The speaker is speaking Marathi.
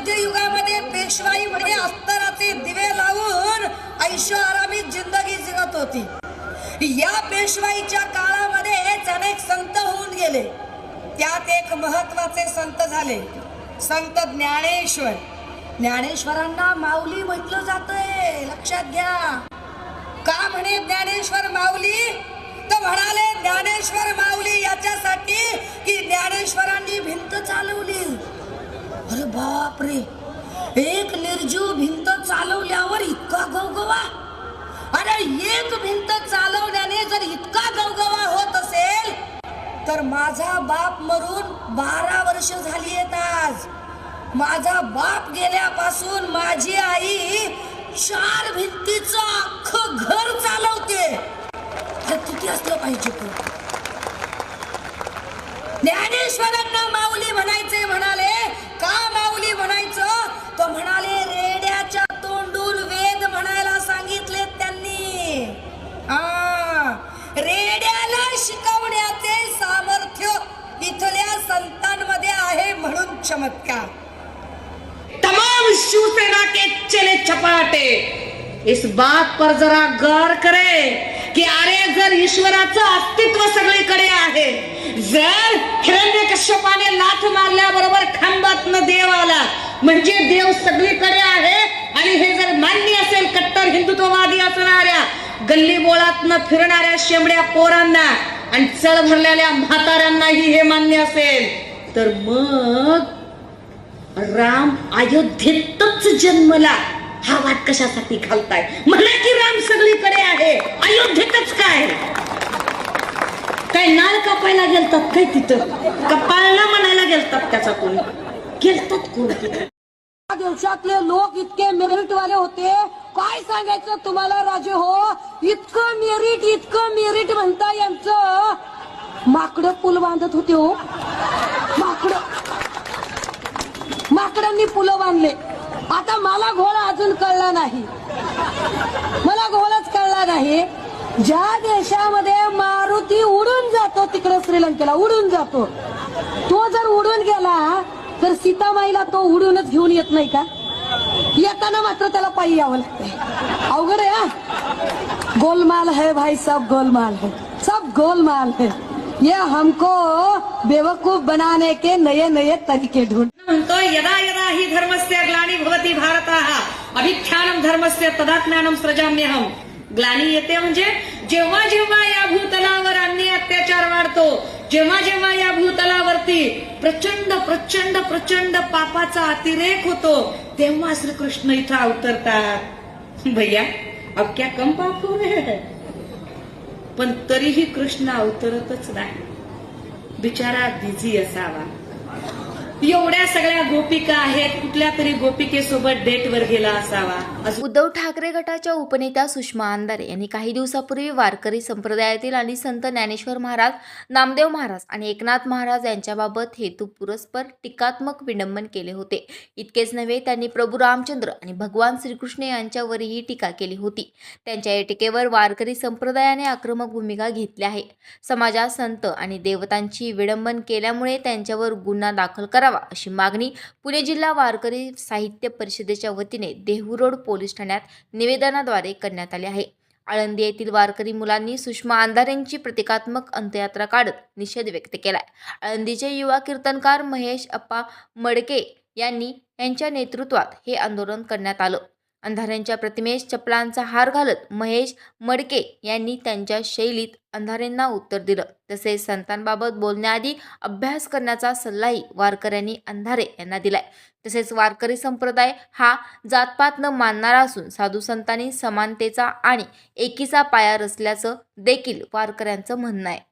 मध्ययुगामध्ये पेशवाईमध्ये अस्तराचे दिवे लावून ऐशो आरामीत जिंदगी जगत होती. या पेशवाईच्या काळामध्ये अनेक संत होऊन गेले. त्यात एक महत्त्वाचे संत झाले. संत ज्ञानेश्वर. ज्ञानेश्वरांना माऊली म्हटलं जातंय. लक्षात घ्या. का म्हणे ज्ञानेश्वर माऊली? तर म्हणाले ज्ञानेश्वर तर माझा बाप मरून बारा वर्ष झाली आहेत आज. माझा बाप गेल्यापासून माझी आई चार भिंतीचं अख्खं घर चालवते. तर किती असलं पाहिजे चमत्कार। तमाम शिवसेना के चले छपाटे इस बात पर जरा गौर करे की अरे जर ईश्वराचं अस्तित्व सगळीकडे आहे। जर हिरण्य कश्यपाने लाथ मारल्याबरोबर खांबातनं देव आला म्हणजे देव सगळीकडे आहे आणि हे जर मान्य असेल कट्टर हिंदुत्ववादी असणाऱ्या गल्ली बोळातनं फिरणाऱ्या शेंबड्या पोरांना आणि चळ भरलेल्या म्हाताऱ्यांनाही हे मान्य असेल तर मग राम अयोध्येतच जन्मला. हा वाट कशासाठी घालताय? म्हणा की राम सगळीकडे आहे. अयोध्येतच काय? काय नाळ कापायला गेलतात काय तिथं? कपाळला म्हणायला गेलतात त्याचा कोणी? गेलतात कोण तिथं? दिवसातले देशातले लोक इतके मेरिट वाले होते. काय सांगायचं तुम्हाला राजे हो? इतकं मेरिट इतकं मेरिट म्हणता यांचं. माकडं पूल बांधत होते हो. ठाकरेंनी पुलं बांधले. आता मला घोळा अजून कळला नाही. मला घोडाच कळला नाही. ज्या देशामध्ये मारुती उडून जातो तिकडे श्रीलंकेला उडून जातो. तो जर उडून गेला तर सीतामाईला तो उडूनच घेऊन येत नाही का? येताना मात्र त्याला पायी यावं लागते अवघड आहे गोलमाल है भाई सब गोलमाल है. सब गोलमाल है. ये हमको बेवकूफ बनाने के नए नए तरीके ढूंढ यदा यदा हि धर्मस्य ग्लानी भवती भारताः। अभिख्यानम धर्मस्य तदात्म्यानम सृजाम्यहम। ग्लानी येते म्हणजे जेव्हा जेव्हा या भूतलावर अन्य अत्याचार वाढतो जेव्हा जेव्हा या भूतलावरती प्रचंड प्रचंड प्रचंड पापाचा अतिरेक होतो तेव्हा श्रीकृष्ण इथं अवतरतात. भैया अब क्या कम पाप हो। रहे पण तरीही कृष्ण अवतरतच नाही. बिचारा बिझी असावा. एवढ्या सगळ्या गोपिका आहेत कुठल्या तरी गोपिकेसोबत डेटवर गेला असावा. उद्धव ठाकरे गटाच्या उपनेत्या सुषमा अंधारे यांनी काही दिवसापूर्वी वारकरी संप्रदायातील आणि संत ज्ञानेश्वर महाराज नामदेव महाराज आणि एकनाथ महाराज यांच्याबाबत हेतू पुरस्पर टीकात्मक विडंबन केले होते. इतकेच नव्हे त्यांनी प्रभू रामचंद्र आणि भगवान श्रीकृष्ण यांच्यावरही टीका केली होती. त्यांच्या या टीकेवर वारकरी संप्रदायाने आक्रमक भूमिका घेतली आहे. समाजात संत आणि देवतांची विडंबन केल्यामुळे त्यांच्यावर गुन्हा दाखल करावा अशी मागणी पुणे जिल्हा वारकरी साहित्य परिषदेच्या वतीने देहू रोड पोलीस ठाण्यात निवेदनाद्वारे करण्यात आले आहे. आळंदी येथील वारकरी मुलांनी सुषमा अंधारेंची प्रतिकात्मक अंत्ययात्रा काढत निषेध व्यक्त केलाय. आळंदीचे युवा कीर्तनकार महेश अप्पा मडके यांनी यांच्या नेतृत्वात हे आंदोलन करण्यात आलं. अंधाऱ्यांच्या प्रतिमेस चपलांचा हार घालत महेश मडके यांनी त्यांच्या शैलीत अंधारेंना उत्तर दिलं. तसेच संतांबाबत बोलण्याआधी अभ्यास करण्याचा सल्लाही वारकऱ्यांनी अंधारे यांना दिलाय. तसेच वारकरी संप्रदाय हा जातपात न मानणारा असून साधू संतांनी समानतेचा आणि एकीचा पाया रचल्याचं देखील वारकऱ्यांचं म्हणणं आहे.